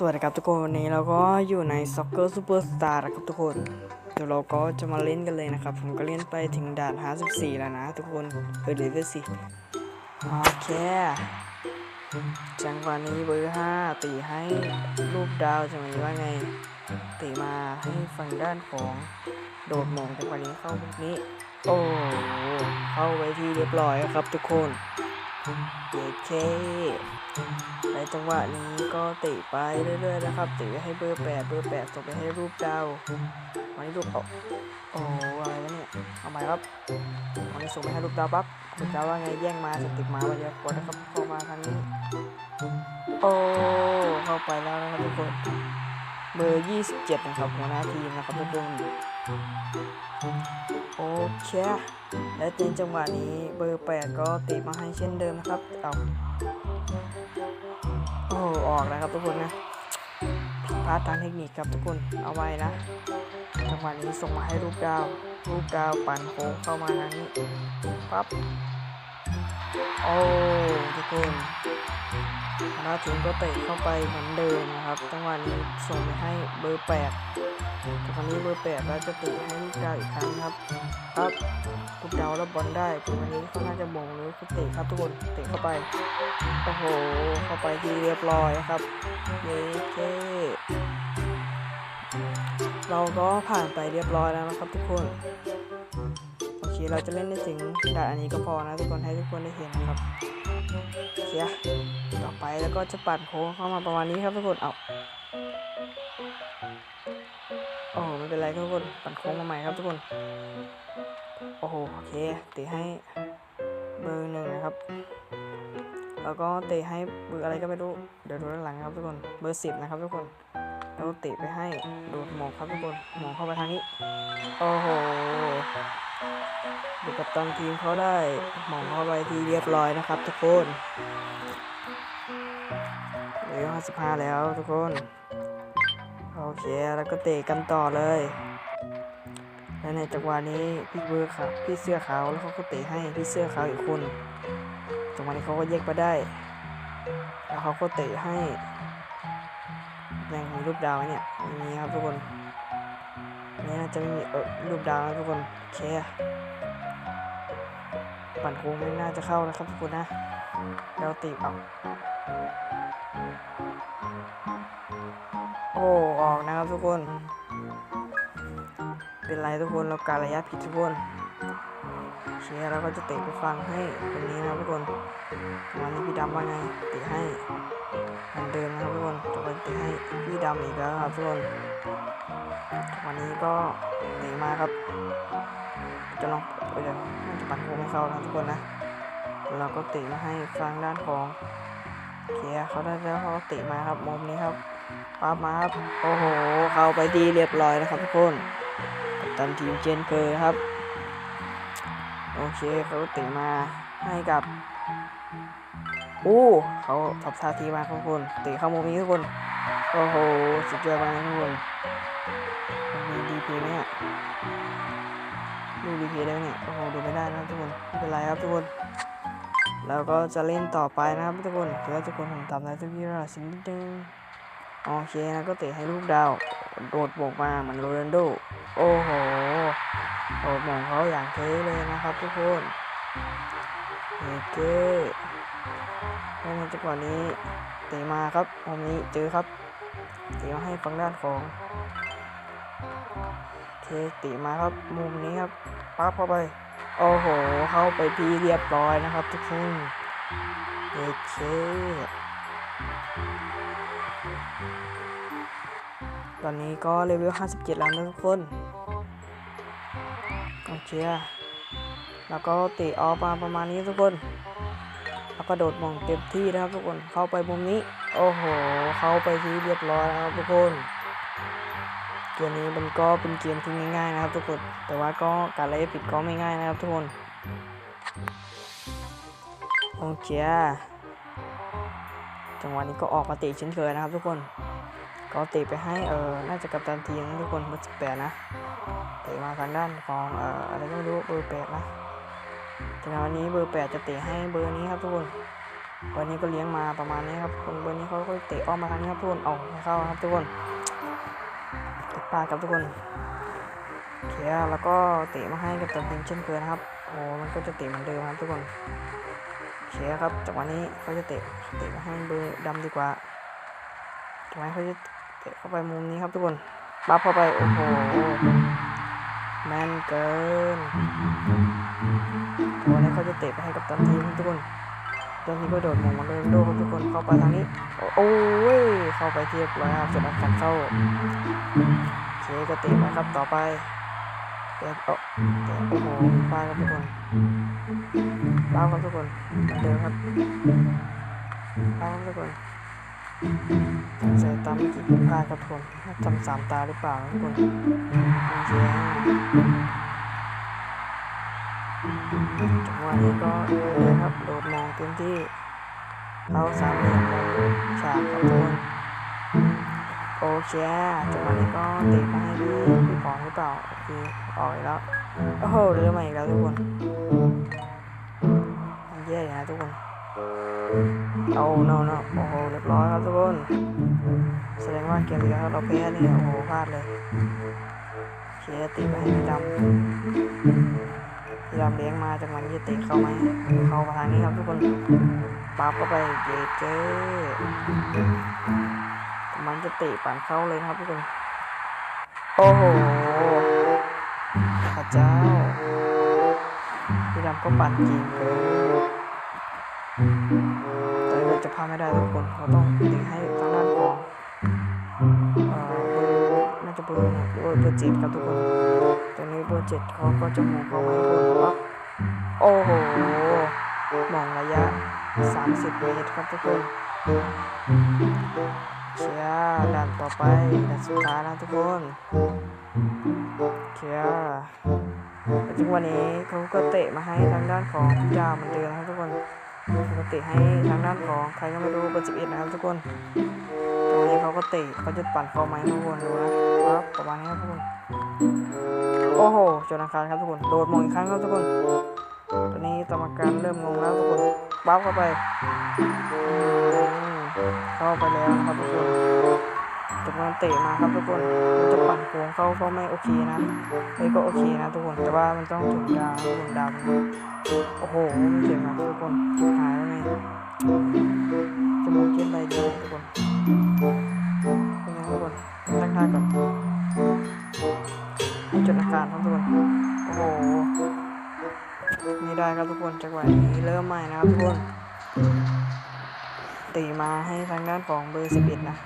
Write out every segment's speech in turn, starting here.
สวัสดีครับทุกคนวันนี้เราก็อยู่ใน Soccer Superstar นะครับทุกคน เดี๋ยวเราก็จะมาเล่นกันเลยนะครับ ผมก็เล่นไปถึงด่าน 54 แล้วนะทุกคนเออเลเวลสิโอเคจังหวะนี้เบอร์5ตีให้รูปดาวจังหวะนี้ว่าไงตีมาให้ฝั่งด้านของโดดมองจังหวะนี้เข้าพวกนี้ โอ้เข้าไว้ที่เรียบร้อยครับทุกคน เย้เคในจังหวะนี้ก็ติไปเรื่อยๆนะครับติไปให้เบอร์แปดเบอร์แปดส่งไปให้รูปดาววันนี้รูปเอาโอ้อะไรวะเนี่ยเอาใหม่ครับวันนี้ส่งไปให้รูปดาวปั๊บรูปดาวว่าไงแย่งมาสติกมาวันเดียวกดนะครับเข้ามาทางนี้โอ้เข้าไปแล้วนะครับทุกคนเบอร์ 27 นะครับหัวหน้าทีมนะครับทุกคน โอเค และในจังหวะนี้เบอร์8ก็ติมาให้เช่นเดิมนะครับเอาโอ้ออกแล้วครับทุกคนนะผิดพลาดทางเทคนิคครับทุกคนเอาไว้นะ จังหวะนี้ส่งมาให้รูปดาวรูปดาวปั่นโค้งเข้ามาทางนี้ปั๊บโอ้ทุกคน คณะทีมก็เตะเข้าไปเหมือนเดิมนะครับจังหวะนี้ส่งไปให้เบอร์แปดจังนี้เบอร์แปดแล้วจะเตะให้ลูกดาวอีกครั้งครับ ครับลูกดาวรับบอลได้จังหวะนี้เขาน่าจะบ่งหรือเขาเตะครับทุกคนเตะเข้าไปโอ้โหเข้าไปที่เรียบร้อยครับเย้เจ้เราก็ผ่านไปเรียบร้อยแล้วนะครับทุกคนโอเคเราจะเล่นได้ถึงด่านอันนี้ก็พอนะทุกคนให้ทุกคนได้เห็นนะครับ โอเคต่อไปแล้วก็จะปัดโค้งเข้ามาประมาณนี้ครับทุกคน เอาโอ้ไม่เป็นไรครับทุกคน ปัดโค้งมาใหม่ครับทุกคน โอ้โหโอเคตีให้เบอร์หนึ่งนะครับ แล้วก็เตะให้เบอร์อะไรก็ไม่รู้ เดี๋ยวดูด้านหลังครับทุกคน เบอร์สิบนะครับทุกคนแล้วเตะไปให้โดดหมองครับทุกคนหมองเข้าไปทางนี้ โอ้โห ดูกับตันทีมเขาได้หมองเข้าไปที่เรียบร้อยนะครับ ทุกคนเหลือห้าสิบห้าแล้วทุกคน โอเค แล้วก็เตะกันต่อเลย และในจังหวะนี้พี่เบอร์ครับพี่เสื้อขาวแล้วเขาก็เตะให้พี่เสื้อขาวอีกคนจังหวะนี้เขาก็แยกไปได้ แล้วเขาก็เตะให้ยังมีรูปดาวเนี่ยม่มีครับทุกคนนี่น่าจะไม่มีเออรูปดาวนะทุกคน โอเค ปั่นคงไม่น่าจะเข้านะครับทุกคนนะเราตีเอาโอ้ ออกนะครับทุกคน เป็นไรทุกคนเราการระยะผิดทุกคนเชียร์แล้วก็จะเตะไปฟังให้คนนี้นะทุกคนวันนี้พี่ดำว่าไงเตะให้เหมือนเดิมนะครับทุกคนจะไปเตะให้พี่ดำอีกแล้วครับทุกคนวันนี้ก็ มาครับ จะลองเดี๋ยวน่าจะปัดโค้งให้เขานะทุกคนนะ เราก็เตะมาให้ฟังด้านของเชียเขาได้แล้วเขาเตะมาครับมุมนี้ครับปั๊บมาครับโอ้โหเข้าไปดีเรียบร้อยนะครับทุกคนกัปตันทีมเจนเคยครับโอเคเขาเตะมาให้กับอู้เขาทับทาทีมาทุกคนเตะเข้ามุมนี้ทุกคนโอ้โหสุดยอดมากทุกคน ดูดีพีได้ไหมเนี่ย โอ้โห ดูไม่ได้นะทุกคน ไม่เป็นไรครับทุกคน แล้วก็จะเล่นต่อไปนะครับทุกคนเดี๋ยวทุกคนผมทำอะไรทุกที่เราสิ่งนิดนึงโอเคนะก็เตะให้ลูกดาว โดดบวกมาเหมือนโรนัลโด โอ้โหโอ้มองเขาอย่างเท่เลยนะครับทุกคนเอเก้แล้วในจังหวะนี้เตะมาครับมุมนี้เจอครับเตะมาให้ฝั่งด้านของเคตะมาครับมุมนี้ครับ ปั๊บเข้าไป โอ้โห เข้าไปทีเรียบร้อยนะครับ ทุกคนเอเคตอนนี้ก็เลเวล 57แล้วนะทุกคนโอเคแล้วก็เตะออกมาประมาณนี้ทุกคน แล้วก็โดดมองเต็มที่นะครับทุกคน เข้าไปมุมนี้ โอ้โห เข้าไปที่เรียบร้อยแล้วครับทุกคน เกมนี้มันก็เป็นเกมที่ง่ายๆนะครับทุกคน แต่ว่าก็การเล่นปิดก็ไม่ง่ายนะครับทุกคน โอเคจังหวะนี้ก็ออกมาเตะเช่นเคยนะครับทุกคน ก็เตะไปให้เออน่าจะกับตันทีมนะทุกคนเบอร์สิบแปดนะ เตะมาทางด้านของเอ่ออะไรก็ไม่รู้เบอร์แปดนะจังหวะนี้เบอร์แปดจะเตะให้เบอร์นี้ครับทุกคนเบอร์นี้ก็เลี้ยงมาประมาณนี้ครับคนเบอร์นี้เขาก็เตะออกมาทางนี้ครับทุกคนเอาเข้าครับทุกคน ปากับทุกคนเคลียร์แล้วก็เตะมาให้กับตันทีมเช่นเคยนะครับโอ้มันก็จะเตะเหมือนเดิมครับทุกคนเคลียร์ครับจังหวะนี้เขาจะเตะเตะมาให้เบอร์ดำดีกว่าจังหวะเขาจะเตะเข้าไปมุมนี้ครับทุกคนปั๊บเข้าไปโอ้โหแมนเกินจังหวนี้เขาจะเตะไปให้กับตันทีมครับทุกคนตอนนี้ก็โดดมงมาเลยโดครับทุกคนเข้าไปทางนี้ โอ้ยเข้าไปเทียบร้อยครับจนอัดกันเข้า เคก็ตีมาครับต่อไปเตะโอ้เตะโอ้โหพลาดครับทุกคนพลาดครับทุกคนเดิมครับพลาดครับทุกคนใส่ตามเมื่อกี้ผิดพลาดครับทุกคนจำสามตาหรือเปล่าทุกคนโอเคจังหวะนี้ก็เลยครับโดดมองเต็มที่เอาสามเหลี่ยมฉากครับทุกคน โอเคจังหวะนี้ก็เตะมาให้พี่พี่ปองหรือเปล่าโอเคออกอีกแล้วโอ้โหเริ่มมาอีกแล้วทุกคนมันแย่อยู่นะทุกคนเอา no no โอ้โหเรียบร้อยครับทุกคนแสดงว่าเกมนี้เราแพ้นี่โอ้โหพลาดเลยโอเคตีไปให้พี่ดำพี่ดำเลี้ยงมาจังหวะนี้จะเตะเข้าไหมเข้ามาทางนี้ครับทุกคนปั๊บเข้าไปเกเจ มันจะเตะปั่นเข้าเลยนะครับทุกคน โอ้โหพระเจ้าพี่ดำก็ปั่นจริงเกินแต่เราจะพลาดไม่ได้ทุกคนเราต้องตีให้ทางด้านของเอ่อน่าจะเบอร์นะเบอร์เบอร์เจ็ดครับทุกคนตอนนี้เบอร์เจ็ดเขาก็จะมองเข้ามาให้ทุกคนปั๊บโอ้โหมองระยะ 30 เมตรครับทุกคน เชียร์ด่านต่อไปด่านสุดท้ายนะทุกคนเชียร์ปัจจุบันนี้เขาก็เตะมาให้ทางด้านของพี่ดาวเหมือนเดิมนะครับทุกคนเขาก็เตะให้ทางด้านของใครก็ไม่รู้เบอร์สิบเอ็ดนะครับทุกคนตรงนี้เขาก็เตะเขาจะปั่นเข้าไหมทุกคนดูนะครับประมาณนี้ครับทุกคนโอ้โหจนอาคารครับทุกคนโดดมองอีกครั้งครับทุกคนตอนนี้กรรมการเริ่มงงแล้วทุกคนปั๊บเข้าไป เข้าไปแล้วครับทุกคนจากนั้นเตะมาครับทุกคนมันจะปั่นโค้งเข้าก็ไม่โอเคนะเฮ้ก็โอเคนะทุกคน แต่ว่ามันต้องถึงดาวทุนดาวมันโอ้โหไม่เจ็บนะทุกคนหายแล้วไงจมูกเจ็บใบเดีทุกคนเป็นไงทุกคนตั้งท่าก่อนให้จดอาการครับทุกคน โอ้โหไม่ได้ครับทุกคนจังหวะนี้เริ่มใหม่นะครับทุกคน ตีมาให้ทางด้านของเบอร์สิบเอ็ดนะ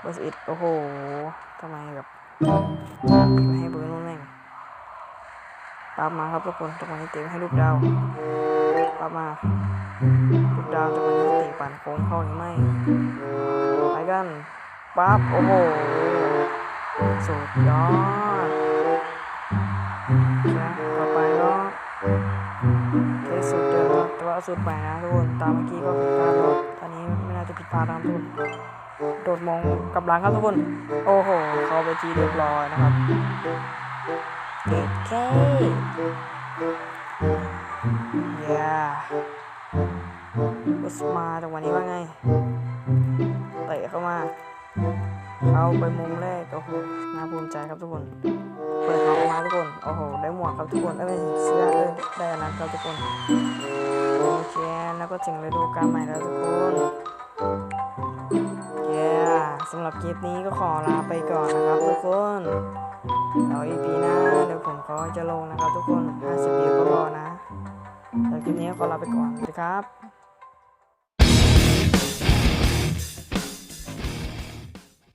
เบอร์สิบเอ็ดโอ้โหทำไมแบบตีมาให้เบอร์นู้นแม่งปั๊บมาครับทุกคนจังหวะนี้ตีมาให้ลูกดาวปั๊บมาลูกดาวจังหวะนี้ตีปั่นโค้งเข้าหรือไม่ไปกันปั๊บโอ้โหสุดยอด เคยสูตรเดิมครับแต่ว่าสูตรใหม่นะทุกคน ตามเมื่อกี้ก็ผิดพลาดแล้วตอนนี้ไม่น่าจะผิดพลาดนะทุกคนโดดมองกับหลังครับทุกคน โอ้โห เขาไปจีเรียบร้อยนะครับเด็ดแค่ยาอุสมาจากวันนี้ว่าไง เตะเข้ามา เข้าไปมุมแรกโอ้โหน่าภูมิใจครับทุกคน ปิดของออกมาทุกคน โอ้โห ได้หมวกครับทุกคนได้เป็นเสื้อเออได้อันนั้นครับทุกคน โอเค แล้วก็ถึงฤดูกาลใหม่แล้วทุกคนเย้สำหรับคลิปนี้ก็ขอลาไปก่อนนะครับทุกคนแล้วอีพีหน้าเดี๋ยวผมก็จะลงนะครับทุกคน 50วิวก็พอนะแล้วคลิปนี้ขอลาไปก่อนสวัสดีครับ